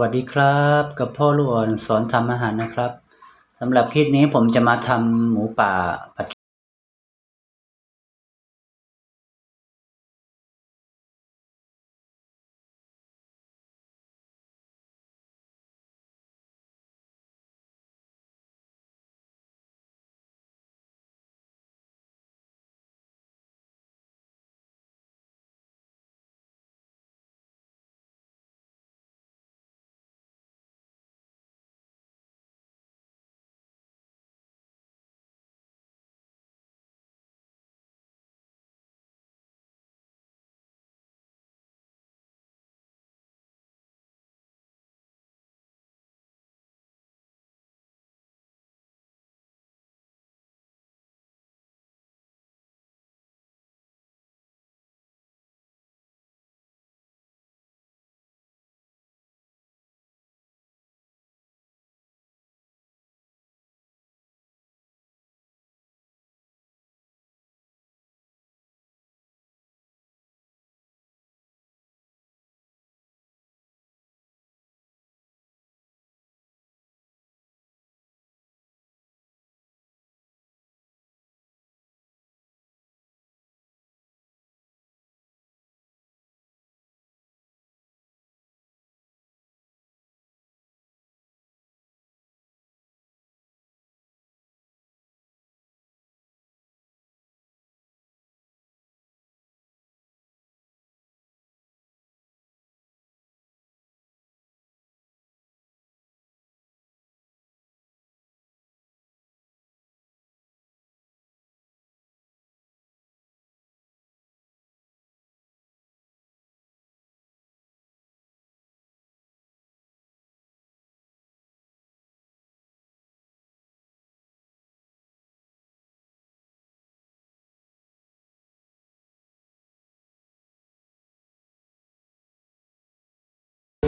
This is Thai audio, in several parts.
วัสดีครับ กับพ่อลูกอ่อนสอนทำอาหารนะครับสำหรับคลิปนี้ผมจะมาทำหมูป่าผัด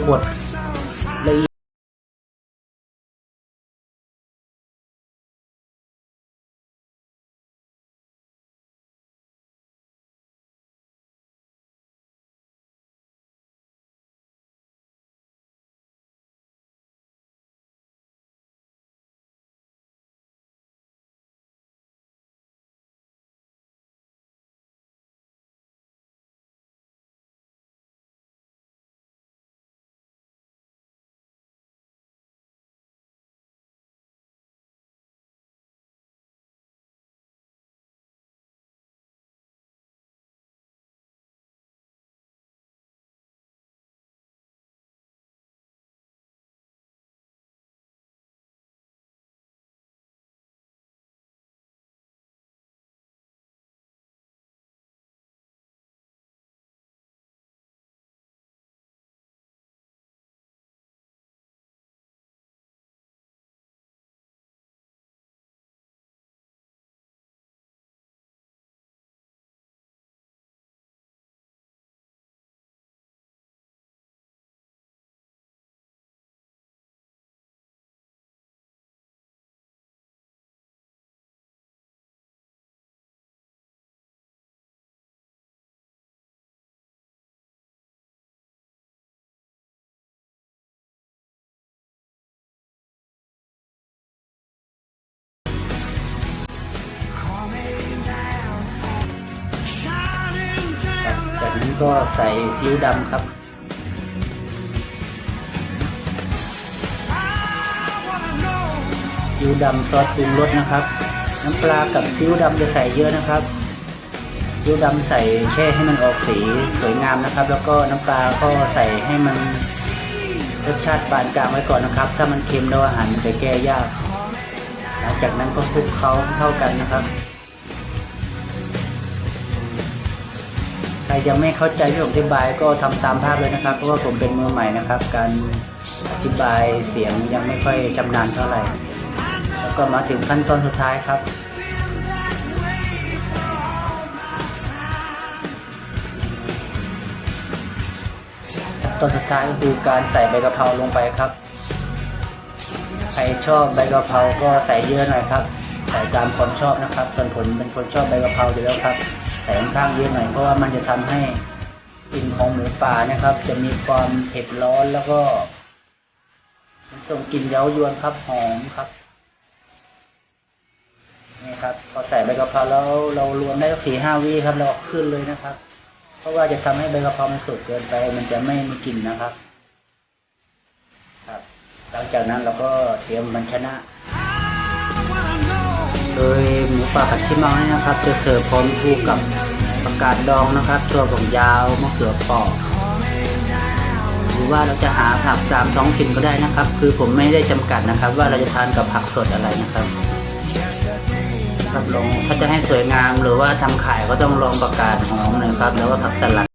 บ ก็ใส่ซีอิ๊วดำครับ ซีอิ๊วดำซอสปรุงรสนะครับ น้ำปลากับซีอิ๊วดำจะใส่เยอะนะครับซีอิ๊วดำใส่แช่ให้มันออกสีสวยงามนะครับ แล้วก็น้ำปลาก็ใส่ให้มันรสชาติปานกลางไว้ก่อนนะครับ ถ้ามันเค็มแล้วอาหารมันจะแก้ยาก หลังจากนั้นก็คลุกเคล้าเข้ากันนะครับ ใครยังไม่เข้าใจที่ผมอธิบายก็ทำตามภาพเลยนะครับ เพราะว่าผมเป็นมือใหม่นะครับ การอธิบายเสียงยังไม่ค่อยชำนาญเท่าไหร่ แล้วก็มาถึงขั้นตอนสุดท้ายครับตอนสุดท้ายก็คือการใส่ใบกะเพราลงไปครับ ใครชอบใบกะเพราก็ใส่เยอะหน่อยครับ ใส่ตามความชอบนะครับ ส่วนผมเป็นคนชอบใบกะเพราอยู่แล้วครับ ใส่ค่อนข้างเยอะหน่อยเพราะว่ามันจะทำให้กลิ่นของหมูป่านะครับ จะมีความเผ็ดร้อนแล้วก็ส่งกลิ่นเย้ายวนครับหอมครับนี่ครับ พอใส่ใบกะเพราแล้วเรารวนได้สี่ห้าวิครับเราขึ้นเลยนะครับ เพราะว่าจะทำให้ใบกะเพรามันสุกเกินไป มันจะไม่มีกลิ่นนะครับ ครับ หลังจากนั้นเราก็เตรียมมันชนะ โดยหมูป่าผัดขี้เมาเนี่ยนะครับ จะเสิร์ฟพร้อมคู่กับผักกาดดองนะครับตัวของยาวมะเขือปอกหรือว่าเราจะหาผักตามท้องถิ่นก็ได้นะครับ คือผมไม่ได้จำกัดนะครับ ว่าเราจะทานกับผักสดอะไรนะครับครับลองถ้าจะให้สวยงามหรือว่าทำขายก็ต้องลองประกาศหอมน่อยครับ แล้วก็ผักสลัด